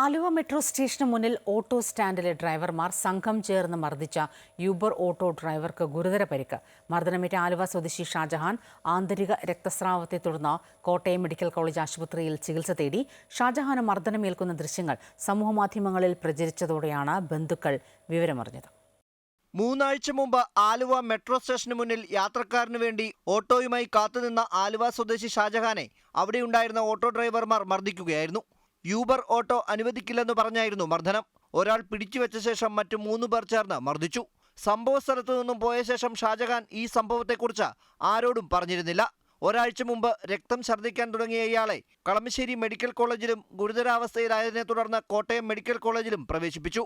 Aluva metro സ്റ്റേഷന് മുന്നിൽ auto സ്റ്റാൻഡിലെ ഡ്രൈവർമാർ സംഘം ചേർന്ന് മർദ്ദിച്ച യൂബർ ഓട്ടോ ഡ്രൈവർക്ക് ഗുരുതര പരിക്ക്. മർദ്ദനമേറ്റ ആലുവ സ്വദേശി ഷാജഹാൻ ആന്തരിക രക്തസ്രാവത്തെ തുടർന്ന് കോട്ടയം മെഡിക്കൽ കോളേജ് ആശുപത്രിയിൽ ചികിത്സ തേടി. ഷാജഹാന് മർദ്ദനമേൽക്കുന്ന ദൃശ്യങ്ങൾ സമൂഹമാധ്യമങ്ങളിൽ പ്രചരിച്ചതോടെയാണ് ബന്ധുക്കൾ വിവരമറിഞ്ഞത്. മൂന്നാഴ്ച മുമ്പ് ആലുവ മെട്രോ സ്റ്റേഷന് മുന്നിൽ യാത്രക്കാരന് വേണ്ടി ഓട്ടോയുമായി കാത്തുനിന്ന ആലുവ സ്വദേശി ഷാജഹാനെ അവിടെയുണ്ടായിരുന്ന ഓട്ടോ ഡ്രൈവർമാർ മർദ്ദിക്കുകയായിരുന്നു. യൂബർ ഓട്ടോ അനുവദിക്കില്ലെന്ന് പറഞ്ഞായിരുന്നു മർദ്ദനം. ഒരാൾ പിടിച്ചുവെച്ച ശേഷം മറ്റു മൂന്ന് പേർ ചേർന്ന് മർദ്ദിച്ചു. സംഭവ സ്ഥലത്തു നിന്നും പോയ ശേഷം ഷാജഹാൻ ഈ സംഭവത്തെക്കുറിച്ച് ആരോടും പറഞ്ഞിരുന്നില്ല. ഒരാഴ്ച മുമ്പ് രക്തം ഛർദ്ദിക്കാൻ തുടങ്ങിയ ഇയാളെ കളമശ്ശേരി മെഡിക്കൽ കോളേജിലും ഗുരുതരാവസ്ഥയിലായതിനെ തുടർന്ന് കോട്ടയം മെഡിക്കൽ കോളേജിലും പ്രവേശിപ്പിച്ചു.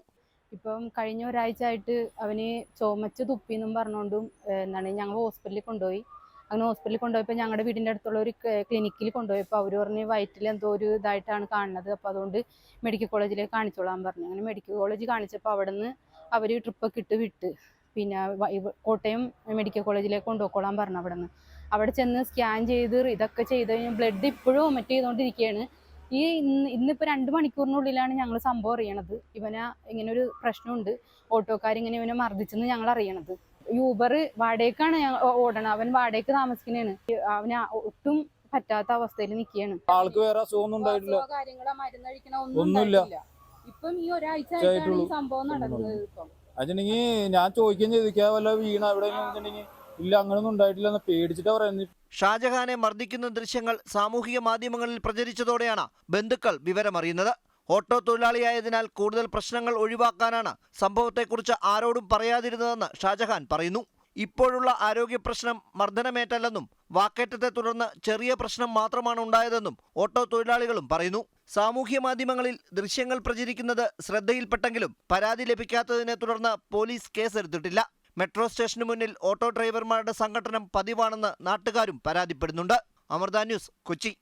ഇപ്പം കഴിഞ്ഞ ഒരാഴ്ച ആയിട്ട് അവന് ചുമച്ച് തുപ്പിന്നും പറഞ്ഞുകൊണ്ടും എന്താണ് ഞങ്ങൾ ഹോസ്പിറ്റലിൽ കൊണ്ടുപോയി. അങ്ങനെ ഹോസ്പിറ്റലിൽ കൊണ്ടുപോയപ്പോൾ ഞങ്ങളുടെ വീടിന്റെ അടുത്തുള്ള ഒരു ക്ലിനിക്കിൽ കൊണ്ടുപോയപ്പോൾ അവർ പറഞ്ഞ് വയറ്റിൽ എന്തോ ഒരു ഇതായിട്ടാണ് കാണുന്നത്. അപ്പോൾ അതുകൊണ്ട് മെഡിക്കൽ കോളേജിലേക്ക് കാണിച്ചോളാൻ പറഞ്ഞു. അങ്ങനെ മെഡിക്കൽ കോളേജ് കാണിച്ചപ്പോൾ അവിടെ നിന്ന് അവർ ട്രിപ്പൊക്കെ ഇട്ട് വിട്ട്. പിന്നെ കോട്ടയം മെഡിക്കൽ കോളേജിലേക്ക് കൊണ്ടുപോയിക്കോളാൻ പറഞ്ഞു അവിടെ നിന്ന് അവിടെ ചെന്ന് സ്കാൻ ചെയ്ത് ഇതൊക്കെ ചെയ്ത് കഴിഞ്ഞാൽ ബ്ലഡ് ഇപ്പോഴും ഒമറ്റ് ചെയ്തുകൊണ്ടിരിക്കുകയാണ് ഈ ഇന്ന് ഇന്നിപ്പോൾ രണ്ട് മണിക്കൂറിനുള്ളിലാണ് ഞങ്ങൾ സംഭവം അറിയണത്. ഇവനെ ഇങ്ങനെ ഒരു പ്രശ്നമുണ്ട്. ഓട്ടോക്കാരിങ്ങനെ ഇവനെ മർദ്ദിച്ചെന്ന് ഞങ്ങൾ അറിയണത്. യൂബർ വാടകയ്ക്കാണ് ഞങ്ങൾ ഓടണം അവൻ വാടകയ്ക്ക് താമസിക്കുന്നതാണ്. അവന് ഒട്ടും പറ്റാത്ത അവസ്ഥയിൽ നിൽക്കുകയാണ്. ആൾക്ക് വേറെ അസുഖമൊന്നും ഉണ്ടായിട്ടില്ല. കാര്യങ്ങളോ മരുന്ന് ഒന്നുമില്ല. ഇപ്പം ഈ ഒരാഴ്ച ആയിട്ടാണ് ഈ സംഭവം നടന്നത് ഇപ്പം. അതിനെങ്കിൽ ഞാൻ ചോദിക്കുകയും ചെയ്തിരിക്കാ വല്ല വീണ? എവിടെ ഇല്ല അങ്ങനൊന്നും ഉണ്ടായിട്ടില്ല എന്ന് പേടിച്ചിട്ടാ പറയുന്നത്. ഷാജഹാനെ മർദ്ദിക്കുന്ന ദൃശ്യങ്ങൾ സാമൂഹിക മാധ്യമങ്ങളിൽ പ്രചരിച്ചതോടെയാണ് ബന്ധുക്കൾ വിവരമറിയുന്നത്. ഓട്ടോ തൊഴിലാളിയായതിനാൽ കൂടുതൽ പ്രശ്നങ്ങൾ ഒഴിവാക്കാനാണ് സംഭവത്തെക്കുറിച്ച് ആരോടും പറയാതിരുന്നതെന്ന് ഷാജഹാൻ പറയുന്നു. ഇപ്പോഴുള്ള ആരോഗ്യ പ്രശ്നം മർദ്ദനമേറ്റല്ലെന്നും വാക്കേറ്റത്തെ തുടർന്ന് ചെറിയ പ്രശ്നം മാത്രമാണ് ഉണ്ടായതെന്നും ഓട്ടോ തൊഴിലാളികളും പറയുന്നു. സാമൂഹ്യ മാധ്യമങ്ങളിൽ ദൃശ്യങ്ങൾ പ്രചരിക്കുന്നത് ശ്രദ്ധയിൽപ്പെട്ടെങ്കിലും പരാതി ലഭിക്കാത്തതിനെ തുടർന്ന് പോലീസ് കേസെടുത്തിട്ടില്ല. മെട്രോ സ്റ്റേഷന് മുന്നിൽ ഓട്ടോ ഡ്രൈവർമാരുടെ സംഘടനം പതിവാണെന്ന് നാട്ടുകാരും പരാതിപ്പെടുന്നുണ്ട്. അമൃത ന്യൂസ് കൊച്ചി.